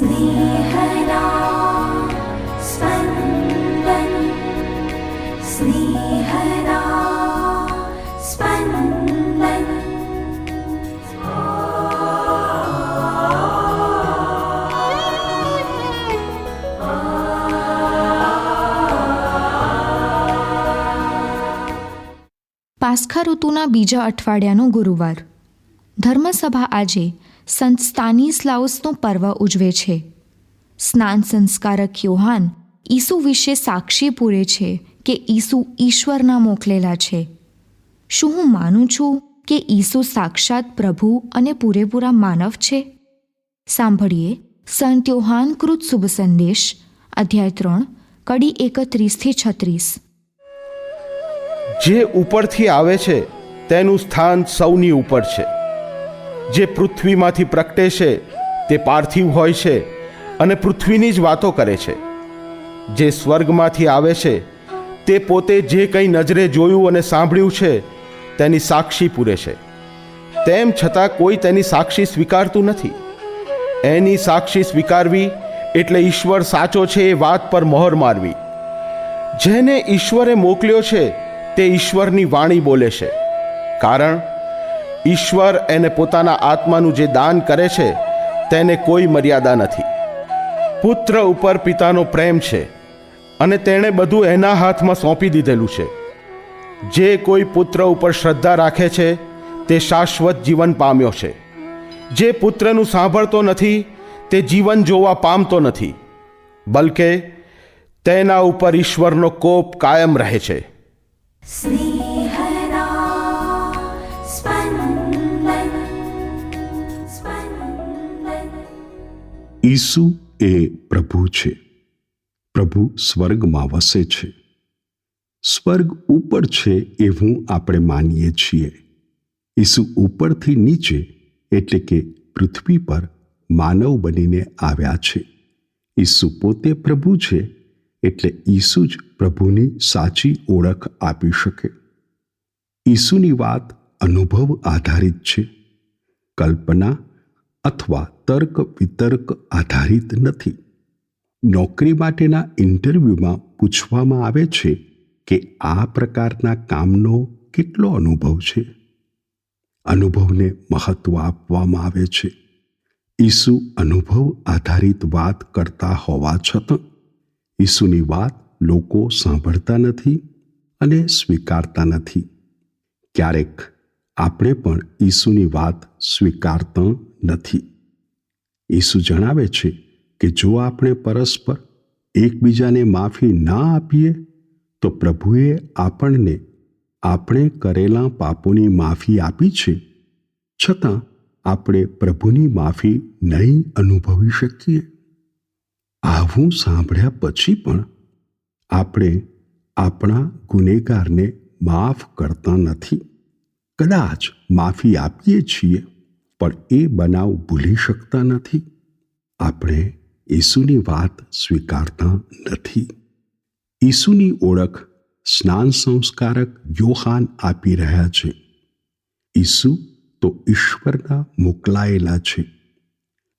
स्नेहदा स्पन्दन् स्नेहदा स्पन्दन् પાસ્ખા ઋતુના બીજા અઠવાડિયાનો ગુરુવાર ધર્મસભા આજે સંત સ્તાનિસ્લાઉસનું પર્વ ઉજવે છે. સ્નાન સંસ્કારક યોહાન ઈસુ વિશે સાક્ષી પૂરે છે કે ઈસુ ઈશ્વરના મોકલેલા છે. શું હું માનું છું કે ઈસુ સાક્ષાત પ્રભુ અને પૂરેપૂરા માનવ છે? સાંભળીએ સંત યોહાન કૃત શુભ સંદેશ, અધ્યાય ત્રણ, કડી એકત્રીસથી છત્રીસ. જે ઉપરથી આવે છે, તેનું સ્થાન સૌની ઉપર છે. જે પૃથ્વીમાંથી પ્રગટે છે, તે પાર્થિવ હોય છે અને પૃથ્વીની જ વાતો કરે છે. જે સ્વર્ગમાંથી આવે છે, તે પોતે જે કંઈ નજરે જોયું અને સાંભળ્યું છે, તેની સાક્ષી પૂરે છે. તેમ છતાં કોઈ તેની સાક્ષી સ્વીકારતું નથી. એની સાક્ષી સ્વીકારવી એટલે ઈશ્વર સાચો છે એ વાત પર મહોર મારવી. જેને ઈશ્વરે મોકલ્યો છે, તે ઈશ્વરની વાણી બોલે છે. કારણ ઈશ્વર એને પોતાના આત્માનું જે દાન કરે છે, તેને કોઈ મર્યાદા નથી. પુત્ર ઉપર પિતાનો પ્રેમ છે અને તેણે બધું એના હાથમાં સોંપી દીધેલું છે. જે કોઈ પુત્ર ઉપર શ્રદ્ધા રાખે છે, તે શાશ્વત જીવન પામ્યો છે. જે પુત્રનું સાંભળતો નથી, તે જીવન જોવા પામતો નથી. બલકે તેના ઉપર ઈશ્વરનો કોપ કાયમ રહે છે. સ્નેહ ઈસુ એ પ્રભુ છે. પ્રભુ સ્વર્ગમાં વસે છે. સ્વર્ગ ઉપર છે એવું આપણે માનીએ છીએ. ઈસુ ઉપરથી નીચે એટલે કે પૃથ્વી પર માનવ બનીને આવ્યા છે. ઈસુ પોતે પ્રભુ છે એટલે ઈસુ જ પ્રભુની સાચી ઓળખ આપી શકે. ઈસુની વાત અનુભવ આધારિત છે. કલ્પના અથવા તર્ક વિતર્ક આધારિત નથી. નોકરી માટેના ઇન્ટરવ્યૂમાં પૂછવામાં આવે છે કે આ પ્રકારના કામનો કેટલો અનુભવ છે. અનુભવને મહત્વ આપવામાં આવે છે. ઈસુ અનુભવ આધારિત વાત કરતા હોવા છતાં, ઈસુની વાત લોકો સાંભળતા નથી અને સ્વીકારતા નથી. ક્યારેક આપણે પણ ઈસુની વાત સ્વીકારતા નથી. ઈસુ જણાવે છે કે જો આપણે પરસ્પર એકબીજાને માફી ના આપીએ, તો પ્રભુએ આપણને આપણે કરેલા પાપોની માફી આપી છે. છતાં આપણે પ્રભુની માફી નહીં અનુભવી શકીએ. આવું સાંભળ્યા પછી પણ આપણે આપણા ગુનેગારને માફ કરતા નથી. કદાચ માફી આપીએ છીએ, પણ એ બનાવ ભૂલી શકતા નથી. આપણે ઈસુની વાત સ્વીકારતા નથી. ઈસુની ઓળખ સ્નાન સંસ્કારક યોહાન આપી રહ્યા છે. ઈસુ તો ઈશ્વરના મોકલાયેલા છે.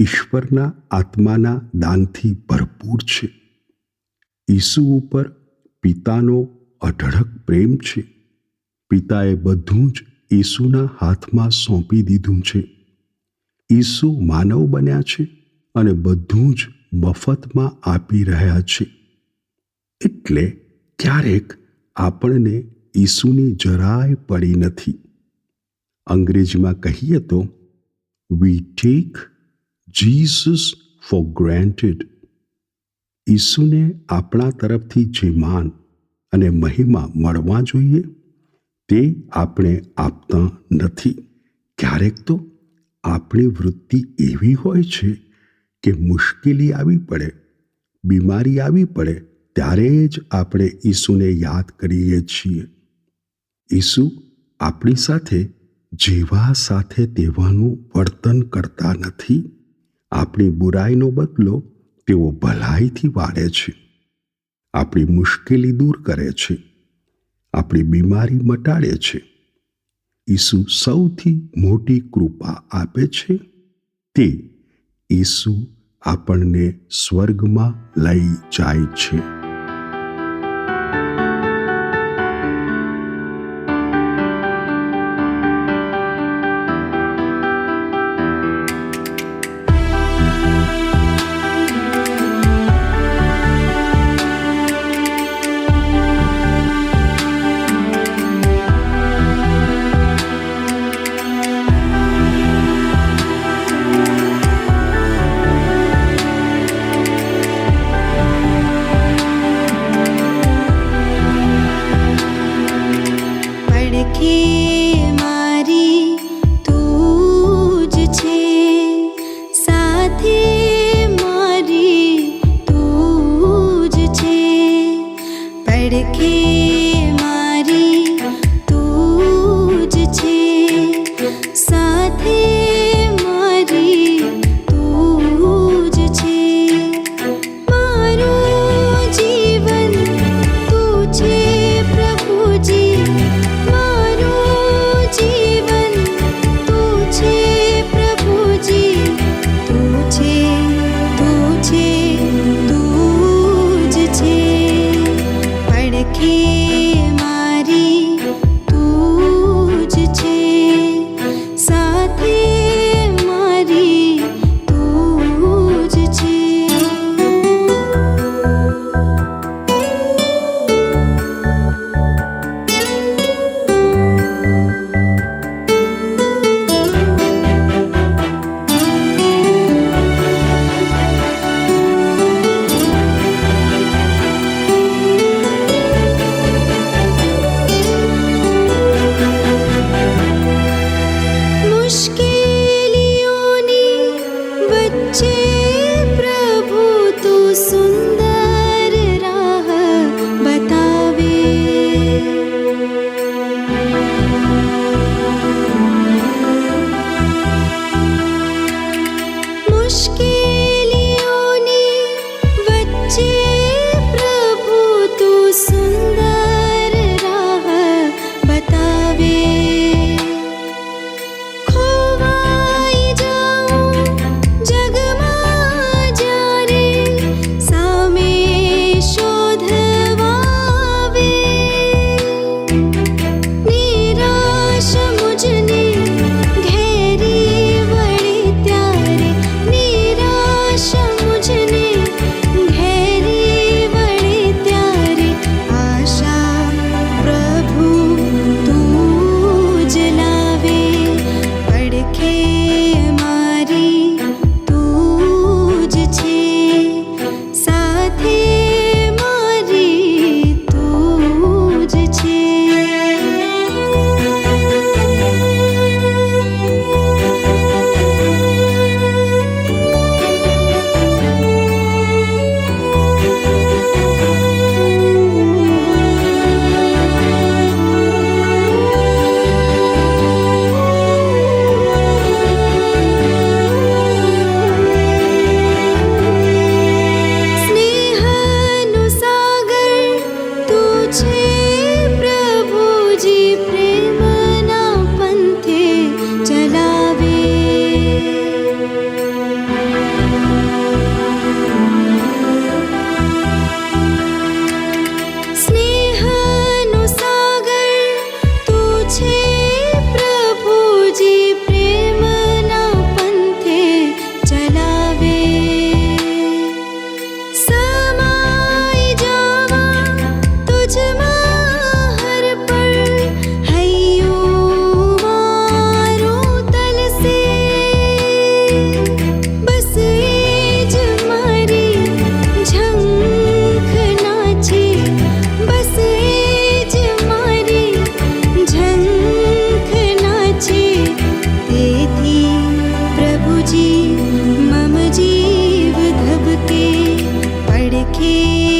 ઈશ્વરના આત્માના દાનથી ભરપૂર છે. ઈસુ ઉપર પિતાનો અઢળક પ્રેમ છે. પિતાએ બધું જ ઈસુના હાથમાં સોંપી દીધું છે. ઈસુ માનવ બન્યા છે અને બધું જ મફતમાં આપી રહ્યા છે. એટલે ક્યારેક આપણને ઈસુની જરાય પડી નથી. અંગ્રેજીમાં કહીએ તો we take Jesus for granted ઈસુને આપણા તરફથી જે માન અને મહિમા મળવા જોઈએ તે આપણે આપતા નથી. ક્યારેક તો આપણી વૃત્તિ એવી હોય છે કે મુશ્કેલી આવી પડે, બીમારી આવી પડે, ત્યારે જ આપણે ઈસુને યાદ કરીએ છીએ. ઈસુ આપણી સાથે જેવા સાથે તેવાનું વર્તન કરતા નથી. આપણી બુરાઈનો બદલો તેઓ ભલાઈથી વાળે છે. આપણી મુશ્કેલી દૂર કરે છે. આપણી બીમારી મટાડે છે. ઈસુ સૌથી મોટી કૃપા આપે છે. તે ઈસુ આપણને સ્વર્ગમાં લઈ જાય છે. aqui.